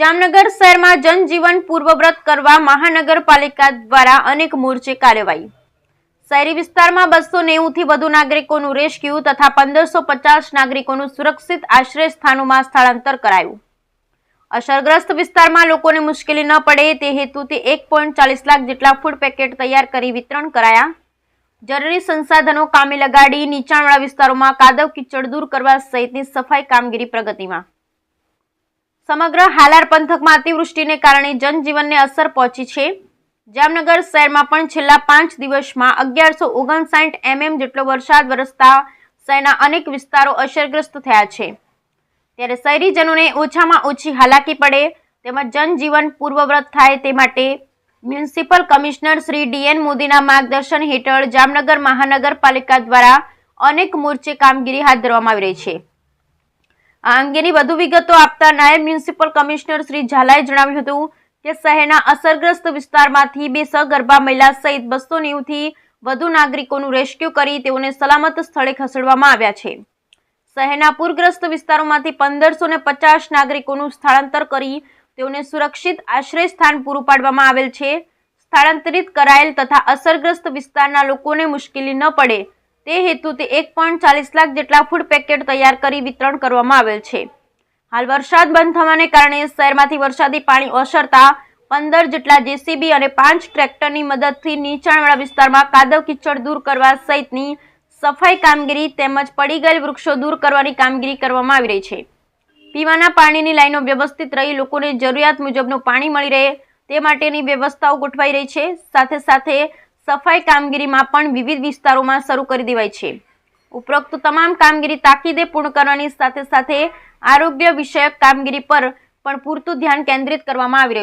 જામનગર શહેરમાં જનજીવન પૂર્વવ્રત કરવા મહાનગરપાલિકા દ્વારા અનેક મોરચે કાર્યવાહી. શહેરી વિસ્તારમાં બસો નેવુંથી વધુ નાગરિકોનું રેસ્ક્યુ તથા પંદરસો પચાસ નાગરિકોનું સુરક્ષિત આશ્રય સ્થાનોમાં સ્થળાંતર કરાયું. અસરગ્રસ્ત વિસ્તારમાં લોકોને મુશ્કેલી ન પડે તે હેતુથી એક પોઈન્ટ ચાલીસ લાખ જેટલા ફૂડ પેકેટ તૈયાર કરી વિતરણ કરાયા. જરૂરી સંસાધનો કામે લગાડી નીચાણવાળા વિસ્તારોમાં કાદવ કિચડ દૂર કરવા સહિતની સફાઈ કામગીરી પ્રગતિમાં. સમગ્ર હાલાર પંથકમાં અતિવૃષ્ટિને કારણે જનજીવનને અસર પહોંચી છે. જામનગર શહેરમાં પણ છેલ્લા પાંચ દિવસમાં અગિયારસો ઓગણસાઠ એમએમ જેટલો વરસાદ વરસતા શહેરના અનેક વિસ્તારો અસરગ્રસ્ત થયા છે. ત્યારે શહેરીજનોને ઓછામાં ઓછી હાલાકી પડે તેમજ જનજીવન પૂર્વવ્રત થાય તે માટે મ્યુનિસિપલ કમિશનર શ્રી ડીએન મોદીના માર્ગદર્શન હેઠળ જામનગર મહાનગરપાલિકા દ્વારા અનેક મોરચે કામગીરી હાથ ધરવામાં આવી રહી છે. આ અંગેની વધુ વિગતો આપતા નાયબ મ્યુનિસિપલ કમિશનર શ્રી ઝાલાએ જણાવ્યું હતું કે શહેરના અસરગ્રસ્ત વિસ્તારમાંથી બે સગર્ભા મહિલા સહિત બસો નેવુંથી વધુ નાગરિકોનું રેસ્ક્યુ કરી તેઓને સલામત સ્થળે ખસેડવામાં આવ્યા છે. શહેરના પૂરગ્રસ્ત વિસ્તારોમાંથી પંદરસો ને પચાસ નાગરિકોનું સ્થળાંતર કરી તેઓને સુરક્ષિત આશ્રય સ્થાન પૂરું પાડવામાં આવેલ છે. સ્થળાંતરિત કરાયેલ તથા અસરગ્રસ્ત વિસ્તારના લોકોને મુશ્કેલી ન પડે તે હેતુથી એક પોઈન્ટ ચાલીસ લાખ જેટલા ફૂડ પેકેટ તૈયાર કરી વિતરણ કરવામાં આવેલ છે. હાલ વરસાદ બંધ થવાને કારણે શહેરમાંથી વરસાદી પાણી ઓસરતા પંદર જેટલા જેસીબી અને પાંચ ટ્રેક્ટરની મદદથી નીચાણવાળા વિસ્તારમાં કાદવ કિચડ દૂર કરવા સહિતની સફાઈ કામગીરી તેમજ પડી ગયેલ વૃક્ષો દૂર કરવાની કામગીરી કરવામાં આવી રહી છે. પીવાના પાણીની લાઈનો વ્યવસ્થિત રહી લોકોને જરૂરિયાત મુજબનું પાણી મળી રહે તે માટેની વ્યવસ્થાઓ ગોઠવાઈ રહી છે. સાથે સાથે સફાઈ કામગીરીમાં પણ વિવિધ વિસ્તારોમાં શરૂ કરી દેવાઈ છે. ઉપરોક્ત તમામ કામગીરી તાકીદે પૂર્ણ કરવાની સાથે સાથે આરોગ્ય વિષયક કામગીરી પર પણ પૂરતું ધ્યાન કેન્દ્રિત કરવામાં આવી રહ્યું છે